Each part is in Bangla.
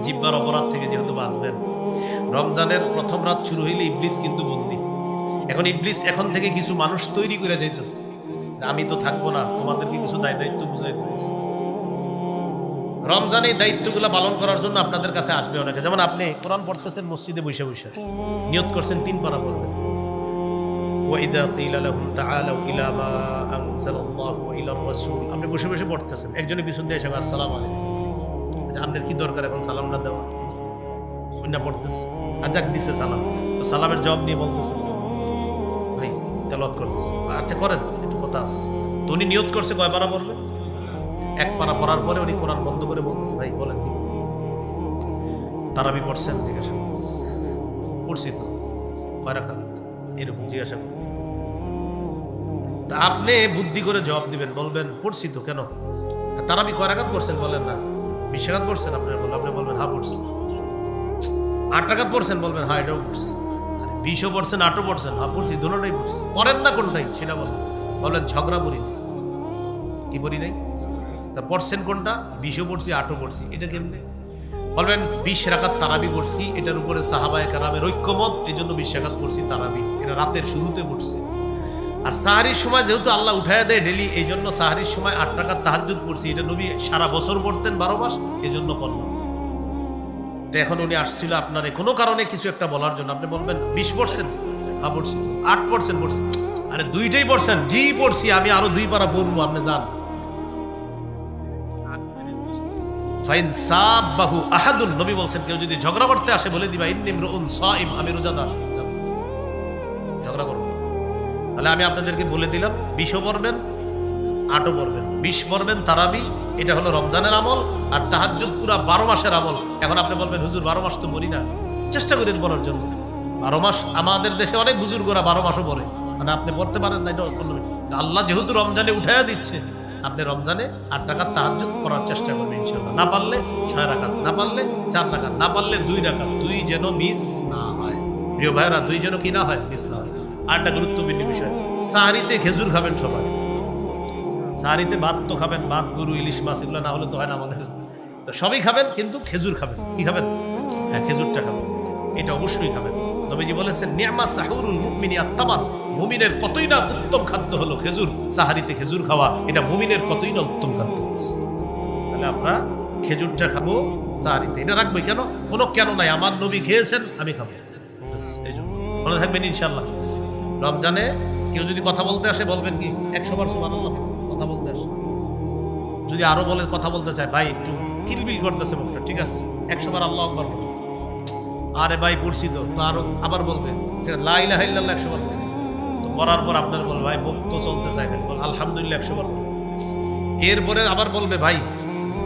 জিব্বার অপরাধ থেকে যেহেতু বাঁচবেন। রমজানের প্রথম রাত শুরু হইলে ইবলিস কিন্তু বন্দি। এখন ইবলিস এখন থেকে কিছু মানুষ তৈরি করে যাইতেছে। যে আমি তো থাকব না, তোমাদেরকে কিছু দায় দায়িত্ব বুঝাই দিতেছি। রমজানে দায়িত্বগুলো পালন করার জন্য আপনাদের কাছে আসবে অনেকে। যেমন আপনি কোরআন পড়তেছেন, মসজিদে বসে বসে। নিয়ত করছেন, তিন পারা পড়বেন। আপনি বসে বসে পড়তেছেন। একজনের পিছন দিয়ে এসে আসসালাম আলাইকুম। আপনার কি দরকার এখন সালাম না দেওয়া? না পড়তেছে। আর যাক দিছে সালাম। তো সালামের জবাব নিয়ে বলতেছে। ভাই তেলত করতেছে। আচ্ছা করেন, একটু কথা আছে। তো উনি নিয়ত করছে কয় পারা পড়বে এক পারা পড়ার পরে উনি কোরআন বন্ধ করে বলতেছে। ভাই, বলেন কি? তারাবি পড়ছেন, জিজ্ঞাসা পড়ছি তো। কয় রাখা এরকম জিজ্ঞাসা তা আপনি বুদ্ধি করে জবাব দিবেন, বলবেন, পড়ছি তো কেন? তারা আমি কয় রাখাত পড়ছেন বলেন না। বিশ পড়ছেন আপনার আপনি বলবেন হ্যাঁ পড়ছি। আট পড়ছেন বলবেন হ্যাঁ এটাও আরে, বিশও পড়ছেন, আটও পড়ছেন হ্যাঁ পড়ছি। পড়ছি। পড়েন না কোনটাই, সেটা বলেন। বলবেন ঝগড়া কি পড়ি নাই? তা পড়ছেন কোনটা? বিশও পড়ছি, আটও পড়ছি, এটা কেমনে? বলবেন, বিশ রাখাত তারাবি পড়ছি। এটার উপরে সাহাবায় কারামের ঐক্যমত এই জন্য বিশ রাখাত পড়ছি তারাবি। এটা রাতের শুরুতে পড়ছি। আর সাহারির সময় যেহেতু আল্লাহ উঠায় দেয় ডেলি এই জন্য সাহারির সময় আট টাকার তাহাজুদ পড়ছি। এটা নবী সারা বছর পড়তেন বারো মাস এই জন্য পড়লাম। তো এখন উনি আসছিল আপনার কোনো কারণে কিছু একটা বলার জন্য। আপনি বলবেন, বিশ পার্সেন্ট হ্যাঁ পড়ছি তো। আট পার্সেন্ট পড়ছি আরে দুইটাই পড়ছেন? জি, পড়ছি। আমি আরও দুই পারা পড়ব, আপনি যান। ফাইন সাবাহু আহাদুন। নবী বলছেন, কেউ যদি ঝগড়া করতে আসে, বলে দিবা, ইন্নি ইমরুন সাইম, আমি রোজাদার। ঝগড়া করব। তাহলে আমি আপনাদেরকে বলে দিলাম, বিশও পড়বেন, আটও পড়বেন। বিশ পড়বেন তারাবি, এটা হলো রমজানের আমল, আর তাহাজ্জুদ পুরা বারো মাসের আমল। এখন আপনি বলবেন, হুজুর, বারো মাস তো পড়ি না। চেষ্টা করেন পড়ার জন্য। বারো মাস, আমাদের দেশে অনেক বুজুর্গরা বারো মাসও পড়ে। মানে আপনি পড়তে পারেন না, এটা আল্লাহ যেহেতু রমজানে উঠাইয়া দিচ্ছে, আপনি রমজানে আট টাকার তাহাজ্জুদ পড়ার চেষ্টা করবেন ইনশাল্লাহ না পারলে ছয় রাখাত না পারলে চার রাখাত না পারলে দুই রাখাত দুই যেন মিস না হয়। প্রিয় ভাইরা দুই যেন কি না হয়, মিস না হয়। আর একটা গুরুত্বপূর্ণ বিষয়। সাহারিতে খেজুর খাবেন সবাই। সাহারিতে ভাত তো খাবেন, ভাত, গরু, ইলিশ, মাছ, এগুলো না হলে তো হয় না আমাদের। তো সবই খাবেন, কিন্তু খেজুর খাবেন। কি খাবেন? হ্যাঁ খেজুরটা খাবেন। এটা অবশ্যই খাবেন। নবীজি বলেছেন, নিয়ামা সাহুরুল মুমিনি আত্মাবার মুমিনের কতই না উত্তম খাদ্য হলো খেজুর, সাহারিতে খেজুর খাওয়া, এটা মুমিনের কতই না উত্তম খাদ্য তাহলে আমরা খেজুরটা খাব সাহারিতে। এটা রাখব কেন? কোনো কেন নাই। আমার নবী খেয়েছেন, আমি খাব। এই জন্য। মনে থাকবেন ইনশাল্লাহ রমজানে কেউ যদি কথা বলতে আসে, বলবেন কি? একশো বার সুবহানাল্লাহ কথা বলতে আসে। যদি আরও বলে, কথা বলতে চায়, ভাই একটু কিলবিল করতেছে মুখটা, ঠিক আছে? একশো বার আল্লাহ আকবার। আরে ভাই, পড়ছি তো তো আরও আবার বলবে, ঠিক আছে? লাইলা হাইল্লাহ একশো বার তো করার পর আপনার বলবে ভাই মুখ তো চলতে চায় বল, আলহামদুলিল্লাহ একশো বার এরপরে আবার বলবে, ভাই,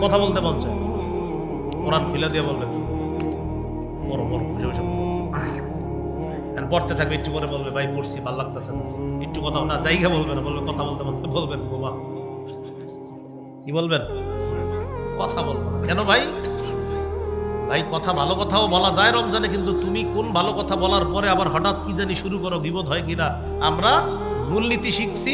কথা বলতে মন চায়। কোরআন খুলে দিয়ে বলবে। বড় বড় বসে পড়ো। আর পড়তে থাকবে, একটু পরে বলবে, ভাই, পড়ছি, ভালো লাগতেছে একটু কথা না, জায়গা বলবে না, বলবে, কথা বলতে বলতে বলবেন বোমা কি বলবেন? কথা বলব কেন ভাই? ভাই, কথা ভালো কথাও বলা যায় রমজানে, কিন্তু তুমি কোন ভালো কথা বলার পরে আবার হঠাৎ কি জানি শুরু করো, বিপদ হয় কিনা? আমরা মূলনীতি শিখছি,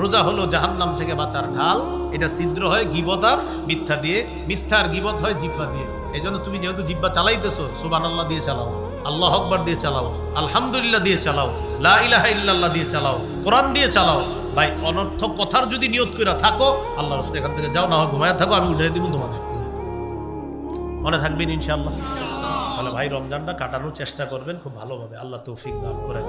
রোজা হলো জাহান্নাম থেকে বাঁচার ঢাল। এটা ছিদ্র হয় গিবতার মিথ্যা দিয়ে। মিথ্যা আর গিবত হয় জিব্বা দিয়ে। এই তুমি যেহেতু জিব্বা চালাইতেছো সুবান আল্লাহ দিয়ে চালাও। আল্লাহ আকবার দিয়ে চালাও। আলহামদুলিল্লাহ দিয়ে চালাও। লা ইলাহা দিয়ে চালাও। কোরআন দিয়ে চালাও। ভাই, অনর্থক কথার যদি নিয়ত করে থাকো আল্লাহ রাস্তা এখান থেকে যাও না হয় ঘুমায় থাকো, আমি উঠে দিব তোমাকে। মনে থাকবেন ইনশাআল্লাহ? তাহলে ভাই, রমজানটা কাটানোর চেষ্টা করবেন, খুব ভালোভাবে। আল্লাহ তৌফিক দান করেন।